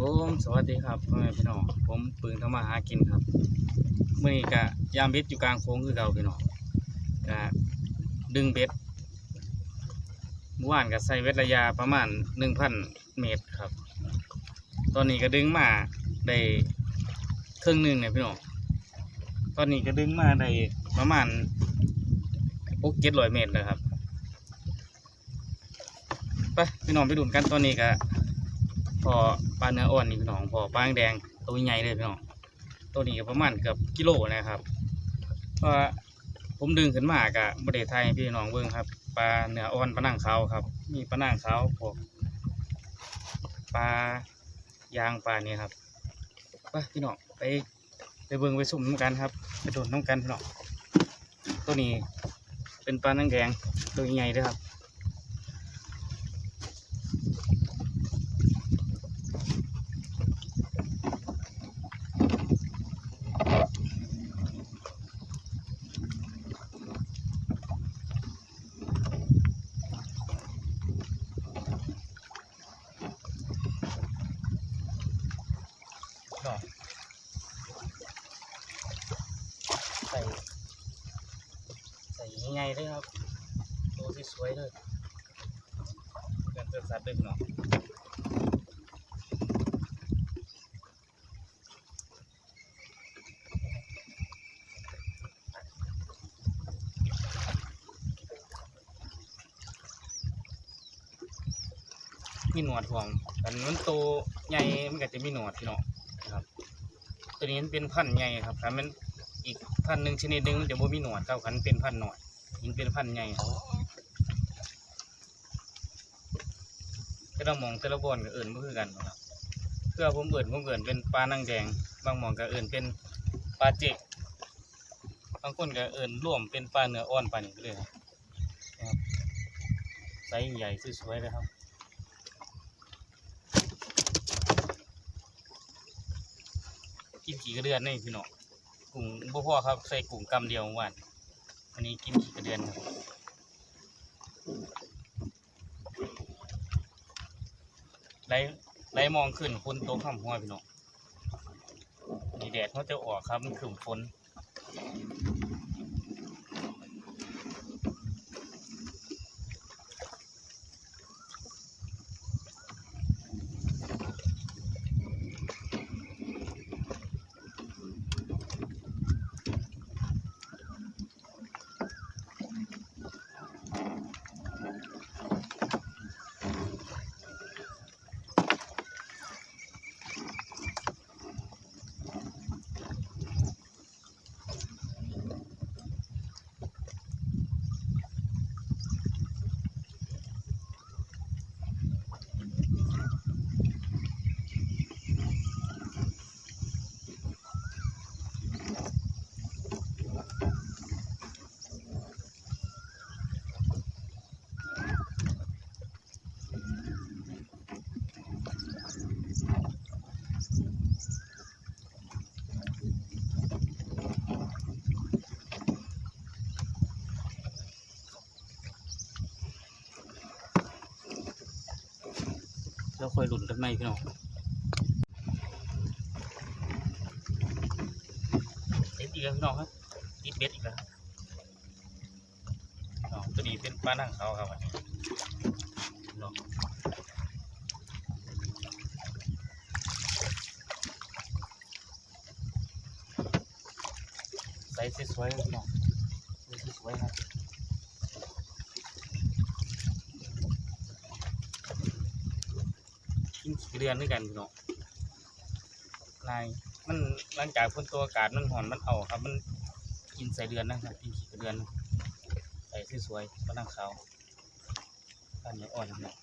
ผมสวัสดีครับพ่อแม่พี่น้องผมปืนทำมาหากินครับมื่อนี้กะยามเบ็ดอยู่กลางโค้งคือเก่าพี่น้องกะดึงเบ็ดเมื่อวานก็ใส่เบ็ดระยะประมาณหนึ่งพันเมตรครับ ตอนนี้ก็ดึงมาได้ครึ่งหนึ่งเนี่ยพี่น้องตอนนี้ก็ดึงมาได้ประมาณหกเจ็ดร้อยเมตรแล้วครับไปพี่น้องไปดูกันตอนนี้ก็ พอปลาเนื้ออ่อนนี่พี่น้องพอปลาแดงตัวใหญ่เลยพี่น้องตัวนี้ก็ประมาณเกือบกิโลนะครับเพราะผมดึงขึ้นมากะบริไทยให้พี่น้องเบิ่งครับปลาเนื้ออ่อนปลานั่งขาวครับ มีปลานั่งขาวพวกปลายางปลาเนี่ยครับไปพี่น้องไปไปเบิ่งไปสุ่มน้ำกันครับไปโดนน้ำกันพี่น้องตัวนี้เป็นปลานั่งแดงตัวใหญ่เลยครับ ใส่ยังไงเลยครับตัวที่สวยเลยเป็นเป็นสัตว์ดึกเนาะมีหนวดห่วงแต่มันโตใหญ่ มันก็จะมีหนวดพี่เนาะนะครับ ตัวนี้มันเป็นพันธุ์ใหญ่ครับถ้ามันอีกพันธุ์หนึ่งชนิดหนึ่งมันจะบ่มีหนวดเท่ากันเป็นพันธุ์หน่อย ยิงเป็นพันธุ์ใหญ่ครับแต่ละหมองแต่ละบอนก็เอื่นก็คือกันครับเพื่อผมเอื่นผมเอื่นเป็นปลานังแดง บางหมองก็เอื่นเป็นปลาเจกบางคนก็เอื่นร่วมเป็นปลาเนื้ออ่อนปลานี่เลยครับไซส์ใหญ่สวยๆเลยครับกินขี่กระเดือนนี่พี่น้องกุ้งบ่พอครับใส่กุ้งกำเดียววาน อันนี้กินขี่กระเดือนครับไล่ไล่มองขึ้นคนตข้ามหัวพี่น้องนี่แดดเขาจะออกครับมันขึ้นฝน แล้วค่อยหลุนกันไหมพี่น้องเบ็ดอีกแล้วพี่น้องครับติดเบ็ดอีกแล้วน้องตัวนี้เป็นปลานั่งเขาครับวันนี้น้องใส่สวยๆพี่น้องใส่สวยๆครับกินขี้ เดือนด้วยกันพี่น้องลายมันหลังจากพ้นตัวอากาศมันหอนมันเอาครับ มันกินใส่เดือนนะครับกินขี้เดือนใส่สวยๆก็นั่งเขาวอันนี้อ่อนนะ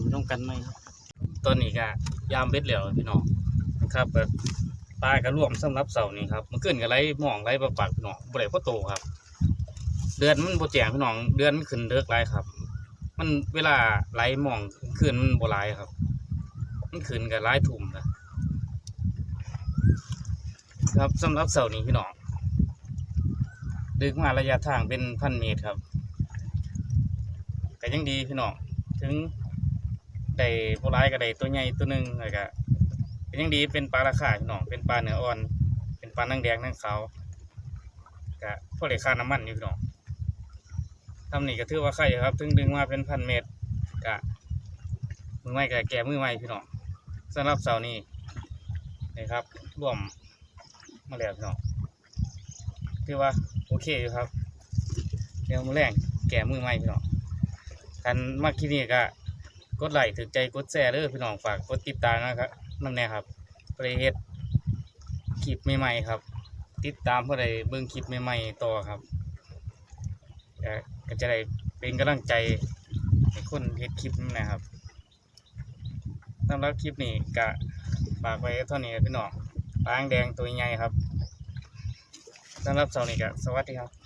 เกันไหมครับ ตอนนี้ก็ยามเบ็ดแล้วพี่น้องครับแบบปลาก็รวมสำหรับเสานี้ครับมันขึ้นกับไรหมองไรปลาปากพี่น้องบ่ได้พ่อโตครับ เดือนมันโบ่แจงพี่น้องเดือนมันขึ้นเลิกไรครับ มันเวลาไรหมองขึ้นมันโบ่ไรครับ มันขึ้นกับไรทุ่มนะครับสำหรับเสานี้พี่น้องดึกมาระยะทางเป็นพันเมตรครับก็ยังดีพี่น้องถึง ได้ผู้ร้ายก็ได้ตัวใหญ่ตัวหนึ่งเลยก็เป็นยังดีเป็นปลาราคาพี่น้องเป็นปลาเนื้ออ่อน เป็นปลานังแดงนังขาวก็พอได้ค่าน้ำมันอยู่พี่น้องทำนี่ก็ถือว่าใครครับถึงดึงมาเป็นพันเมตรก็มือใหม่ก็แก่มือใหม่พี่น้องสำหรับเสาร์นี้นะครับร่วมมาแล้วพี่น้องถือว่าโอเคอยู่ครับเดี๋ยวมือแรงแก่มือใหม่พี่น้องกันมาคลิปนี้ก็ กดไลค์ถึกใจกดแชร์เด้อพี่น้องฝากกดติดตามนะครับนั่นแน่ครับเพื่อได้เฮ็ดคลิปใหม่ๆครับ ติดตามเพื่อได้เบิ่งคลิปใหม่ๆต่อครับก็ก็จะได้เป็นกำลังใจให้คนเฮ็ดคลิปนะครับสำหรับคลิปนี้ก็ฝากไว้เท่านี้พี่น้องปางแดงตัวใหญ่ครับสำหรับเสาร์นี้ก็สวัสดีครับ